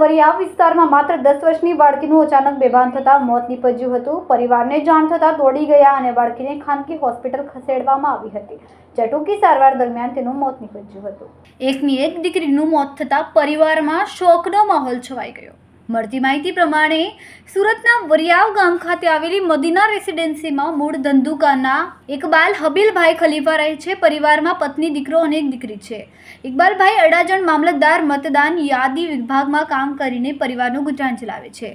વરિયાવ વિસ્તારમાં માત્ર દસ વર્ષની બાળકીનું અચાનક બેભાન થતાં મોત નીપજ્યું હતું. પરિવારને જાણ થતાં દોડી ગયા અને બાળકીને ખાનગી હોસ્પિટલ ખસેડવામાં આવી હતી. જ્યાં ટૂંકી સારવાર દરમિયાન તેનું મોત નીપજ્યું હતું. એકની એક દીકરીનું મોત થતાં પરિવારમાં શોકનો માહોલ છવાઈ ગયો. મળતી માહિતી પ્રમાણે સુરતના વરિયાવ ગામ ખાતે આવેલી મદીના રેસિડેન્સીમાં મૂળ ધંધુકાના ઇકબાલ હબીલભાઈ ખલીફા રહે છે. પરિવારમાં પત્ની, દીકરો અને એક દીકરી છે. ઇકબાલભાઈ અડાજણ મામલતદાર મતદાન યાદી વિભાગમાં કામ કરીને પરિવારનું ગુજરાન ચલાવે છે.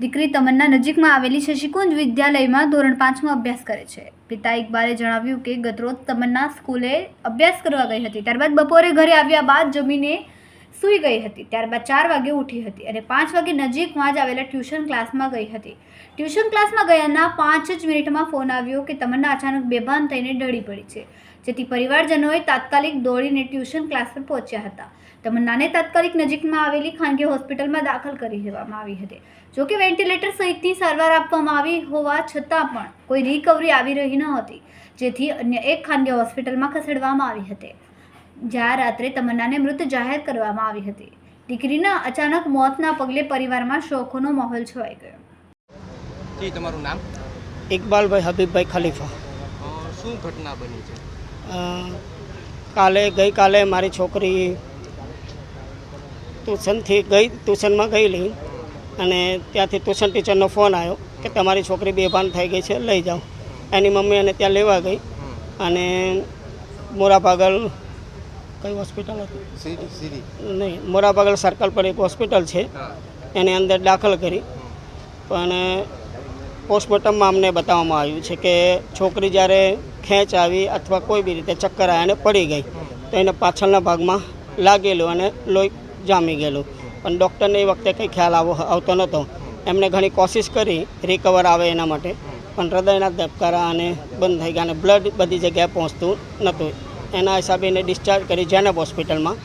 દીકરી તમન્ના નજીકમાં આવેલી શશિકુંજ વિદ્યાલયમાં ધોરણ પાંચમાં અભ્યાસ કરે છે. પિતા ઇકબાલે જણાવ્યું કે ગતરોજ તમન્ના સ્કૂલે અભ્યાસ કરવા ગઈ હતી. ત્યારબાદ બપોરે ઘરે આવ્યા બાદ જમીને સૂઈ ગઈ હતી, ત્યારબાદ ચાર વાગે ઉઠી હતી અને પાંચ વાગે નજીકમાં જ આવેલા ટ્યુશન ક્લાસમાં ગઈ હતી. ટ્યુશન ક્લાસમાં ગયાના પાંચ જ મિનિટમાં ફોન આવ્યો કે તમન્ના અચાનક બેભાન થઈને ડળી પડી છે. જેથી પરિવારજનોએ તાત્કાલિક દોડીને ટ્યુશન ક્લાસ પર પહોંચ્યા હતા. તમન્નાને તાત્કાલિક નજીકમાં આવેલી ખાનગી હોસ્પિટલમાં દાખલ કરી દેવામાં આવી હતી. જોકે વેન્ટિલેટર સહિતની સારવાર આપવામાં આવી હોવા છતાં પણ કોઈ રિકવરી આવી રહી ન હતી, જેથી અન્ય એક ખાનગી હોસ્પિટલમાં ખસેડવામાં આવી હતી. જ્યાં રાત્રે તમન્નાને મૃત જાહેર કરવામાં આવી હતી. દીકરીના અચાનક મોતના પગલે પરિવારમાં શોખનો માહોલ છવાઈ ગયો. જી તમારું નામ? ઇકબાલભાઈ હબીબભાઈ ખલીફા. શું ઘટના બની છે? અ, કાલે ગઈકાલે મારી છોકરી ટ્યુશનથી ગઈ ટ્યુશનમાં ગયેલી અને ત્યાંથી ટ્યુશન ટીચરનો ફોન આવ્યો કે તમારી છોકરી બેભાન થઈ ગઈ છે લઈ જાઓ. એની મમ્મી અને ત્યાં લેવા ગઈ અને મોરાપાગલ કઈ હોસ્પિટલ હતી? નહીં મોરાપાગલ સર્કલ પર એક હોસ્પિટલ છે. એની અંદર દાખલ કરી. પણ પોસ્ટમોર્ટમમાં અમને બતાવવામાં આવ્યું છે કે છોકરી જ્યારે ખેંચ આવી અથવા કોઈ બી રીતે ચક્કર આવ્યા અને પડી ગઈ તો એને પાછળના ભાગમાં લાગેલું અને લોહી જામી ગયેલું. પણ ડૉક્ટરને એ વખતે કંઈ ખ્યાલ આવો આવતો નહોતો. એમણે ઘણી કોશિશ કરી રિકવર આવે એના માટે. પણ હૃદયના ધબકારા અને બંધ થઈ ગયા અને બ્લડ બધી જગ્યાએ પહોંચતું નહોતું. એના હિસાબે એને ડિસ્ચાર્જ કરી જેનબ હોસ્પિટલમાં.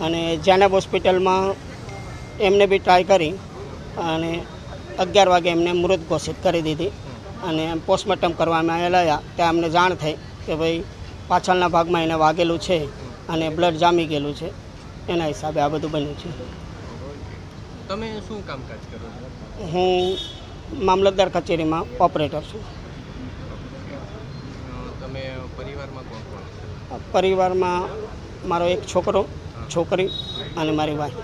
અને જેનેબ હોસ્પિટલમાં એમને બી ટ્રાય કરી અને અગિયાર વાગે એમને મૃત ઘોષિત કરી દીધી. અને પોસ્ટમોર્ટમ કરવામાં લાવ્યા ત્યાં અમને જાણ થઈ કે ભાઈ પાછળના ભાગમાં એને વાગેલું છે અને બ્લડ જામી ગયેલું છે. એના હિસાબે આ બધું બન્યું છે. તમે શું કામકાજ કરો છો? હું મામલતદાર કચેરીમાં ઓપરેટર છું. તમે પરિવારમાં કોણ કોણ? પરિવારમાં મારો એક છોકરો છોકરી અને મારી વાઈફ.